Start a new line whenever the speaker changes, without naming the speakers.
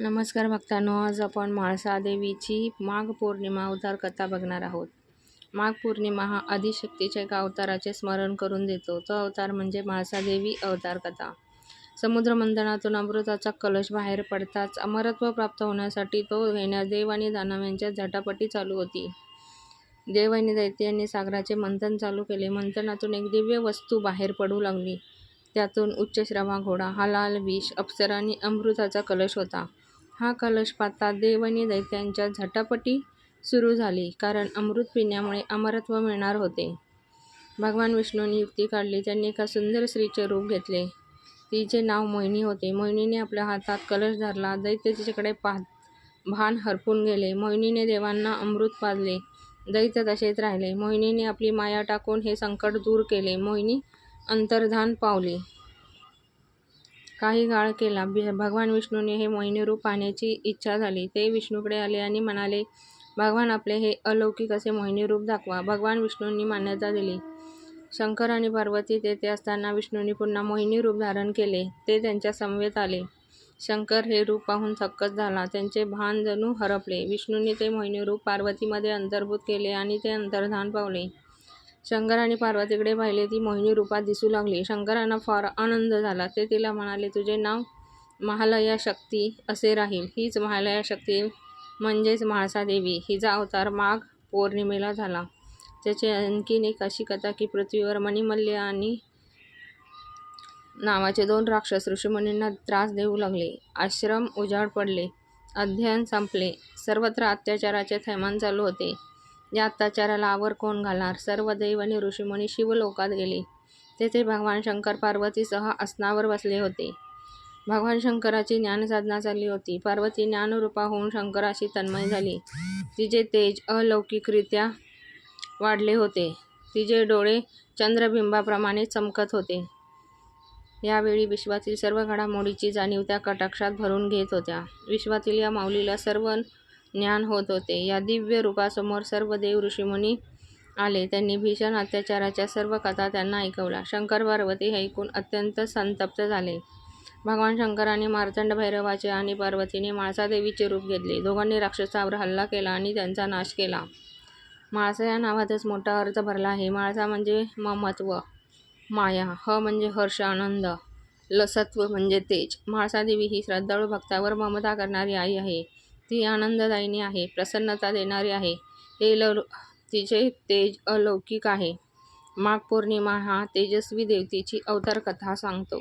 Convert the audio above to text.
नमस्कार भक्तांनो आज आपण म्हाळसादेवीची माघ पौर्णिमा अवतार कथा बघणार आहोत. माघ पौर्णिमा हा आदिशक्तीच्या एका अवताराचे स्मरण करून देतो. तो अवतार म्हणजे म्हाळसादेवी अवतार कथा. समुद्र मंथनातून अमृताचा कलश बाहेर पडताच अमरत्व प्राप्त होण्यासाठी तो घेण्यास देव आणि दानव यांच्या झटापटी चालू होती. देव आणि दैत्यांनी सागराचे मंथन चालू केले. मंथनातून एक दिव्य वस्तू बाहेर पडू लागली. त्यातून उच्चश्रवा घोडा हा लाल विष अप्सरा आणि अमृताचा कलश होता. हा कलश पाहता देव आणि दैत्यांच्या झटापटी सुरू झाली कारण अमृत पिण्यामुळे अमरत्व मिळणार होते. भगवान विष्णूंनी युक्ती काढली त्यांनी एका सुंदर स्त्रीचे रूप घेतले. तिचे नाव मोहिनी होते. मोहिनीने आपल्या हातात कलश धरला दैत्य तिच्याकडे पाहत भान हरपून गेले. मोहिनीने देवांना अमृत पाजले दैत्य तसेच राहिले. मोहिनीने आपली माया टाकून हे संकट दूर केले. मोहिनी अंतर्धान पावली. काही काळ केला. भगवान विष्णूने हे मोहिनीरूप पाहण्याची इच्छा झाली. ते विष्णूकडे आले आणि म्हणाले भगवान आपले हे अलौकिक असे मोहिनीरूप दाखवा. भगवान विष्णूंनी मान्यता दिली. शंकर आणि पार्वती तेथे असताना विष्णूंनी पुन्हा मोहिनी रूप धारण केले. ते त्यांच्या समवेत आले. शंकर हे रूप पाहून थक्कच झाला. त्यांचे भान जणू हरपले. विष्णूंनी ते मोहिनी रूप पार्वतीमध्ये अंतर्भूत केले आणि ते अंतर्धान पावले. शंकर आणि पार्वतीकडे पाहिले ती मोहिनी रूपात दिसू लागली. शंकरांना फार आनंद झाला. ते तिला म्हणाले तुझे नाव महालया शक्ती असे राहील. हीच महालया शक्ती म्हणजेच म्हाळसादेवी हिचा अवतार माघ पौर्णिमेला झाला. त्याची आणखीन एक अशी कथा की पृथ्वीवर मणिमल्य आणि नावाचे दोन राक्षस ऋषीमुनींना त्रास देऊ लागले. आश्रम उजाड पडले. अध्ययन संपले. सर्वत्र अत्याचाराचे थैमान चालू होते. या अत्याचाराला आवर कोण घालणार? सर्व दैव आणि ऋषीमुनी शिवलोकात गेले. तेथे भगवान शंकर पार्वतीसह आसनावर बसले होते. भगवान शंकराची ज्ञानसाधना चालली होती. पार्वती ज्ञानरूपा होऊन शंकराशी तन्मय झाली. तिचे तेज अलौकिकरित्या वाढले होते. तिचे डोळे चंद्रबिंबाप्रमाणे चमकत होते. यावेळी विश्वातील सर्व घडामोडीची जाणीव त्या कटाक्षात भरून घेत होत्या. विश्वातील या माऊलीला सर्व ज्ञान होत होते. या दिव्य रूपासमोर सर्व देव ऋषीमुनी आले. त्यांनी भीषण अत्याचाराच्या सर्व कथा त्यांना ऐकवल्या. शंकर पार्वती हे ऐकून अत्यंत संतप्त झाले. भगवान शंकराने मार्तंड भैरवाचे आणि पार्वतीने माळसादेवीचे रूप घेतले. दोघांनी राक्षसावर हल्ला केला आणि त्यांचा नाश केला. माळसा या नावातच मोठा अर्थ भरला आहे. माळसा म्हणजे ममत्व माया. ह म्हणजे हर्ष आनंद. लसत्व म्हणजे तेज. माळसादेवी ही श्रद्धाळू भक्तावर ममता करणारी आई आहे. ती आनंददायिनी आहे प्रसन्नता देणारी आहे. हे ल तिचे तेज अलौकिक आहे. माघ पौर्णिमा हा तेजस्वी देवतेची अवतार कथा सांगतो.